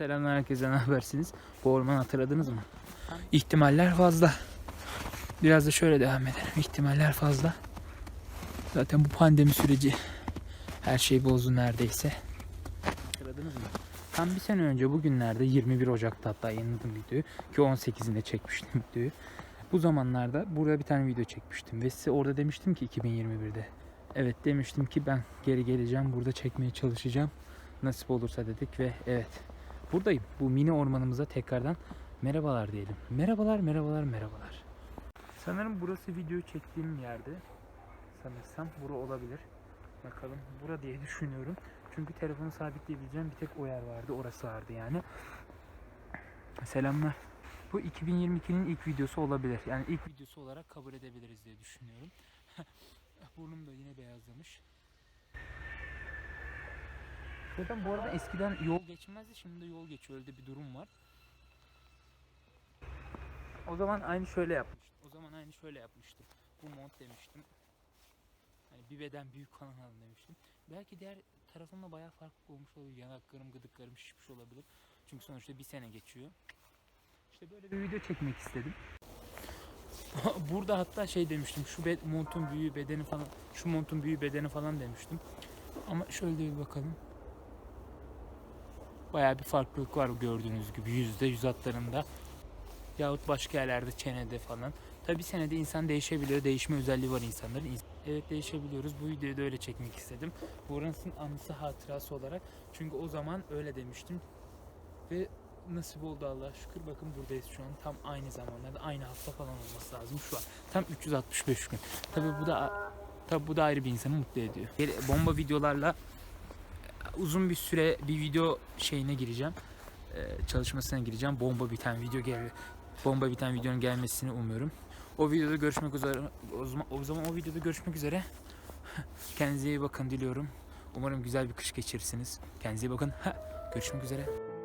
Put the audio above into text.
Selamlar herkese ne habersiniz? Bu ormanı hatırladınız mı? İhtimaller fazla. Biraz da şöyle devam edelim. İhtimaller fazla. Zaten bu pandemi süreci her şeyi bozdu neredeyse. Hatırladınız mı? Tam bir sene önce bugünlerde 21 Ocak'ta hatta yayınladım videoyu ki 18'inde çekmiştim videoyu. Bu zamanlarda burada bir tane video çekmiştim ve size orada demiştim ki 2021'de. Evet demiştim ki ben geri geleceğim burada çekmeye çalışacağım. Nasip olursa dedik ve evet buradayım. Bu mini ormanımıza tekrardan merhabalar diyelim. Merhabalar merhabalar merhabalar. Sanırım burası video çektiğim yerde. Sanırsam bura olabilir. Bakalım bura diye düşünüyorum. Çünkü telefonu sabitleyebileceğim bir tek o yer vardı. Orası vardı yani. Selamlar. Bu 2022'nin ilk videosu olabilir. Yani ilk videosu olarak kabul edebiliriz diye düşünüyorum. Burnum da yine beyazlamış. Zaten bu arada eskiden yol geçmezdi. Şimdi de yol geçiyor. Öyle bir durum var. O zaman aynı şöyle yapmıştım. O zaman aynı şöyle yapmıştım. Bu mont demiştim. Hani bir beden büyük falan alın demiştim. Belki diğer tarafımda bayağı farklı olmuş olabilir. Yanaklarım, gıdıklarım şişmiş olabilir. Çünkü sonuçta bir sene geçiyor. İşte böyle bir video çekmek istedim. Burada hatta şey demiştim. Şu montun büyüğü bedeni falan, şu montun büyüğü bedeni falan demiştim. Ama şöyle bir bakalım. Bayağı bir farklılık var gördüğünüz gibi yüzde yüz hatlarında. Yahut başka yerlerde çenede falan. Tabi senede insan değişebiliyor. Değişme özelliği var insanların. İns- Evet değişebiliyoruz. Bu videoyu da öyle çekmek istedim. Burasının anısı hatırası olarak. Çünkü o zaman öyle demiştim. Ve nasip oldu Allah'a şükür. Bakın buradayız şu an. Tam aynı zamanlarda. Aynı hafta falan olması lazım şu an. Tam 365 gün. Tabi bu da tabi bu da ayrı bir insanı mutlu ediyor. Bomba videolarla uzun bir süre bir video şeyine gireceğim. Ee, çalışmasına gireceğim. Bomba biten video gel bomba biten videonun gelmesini umuyorum. O videoda görüşmek üzere. O zaman o, zaman o videoda görüşmek üzere. Kendinize iyi bakın diliyorum. Umarım güzel bir kış geçirirsiniz. Kendinize iyi bakın. Görüşmek üzere.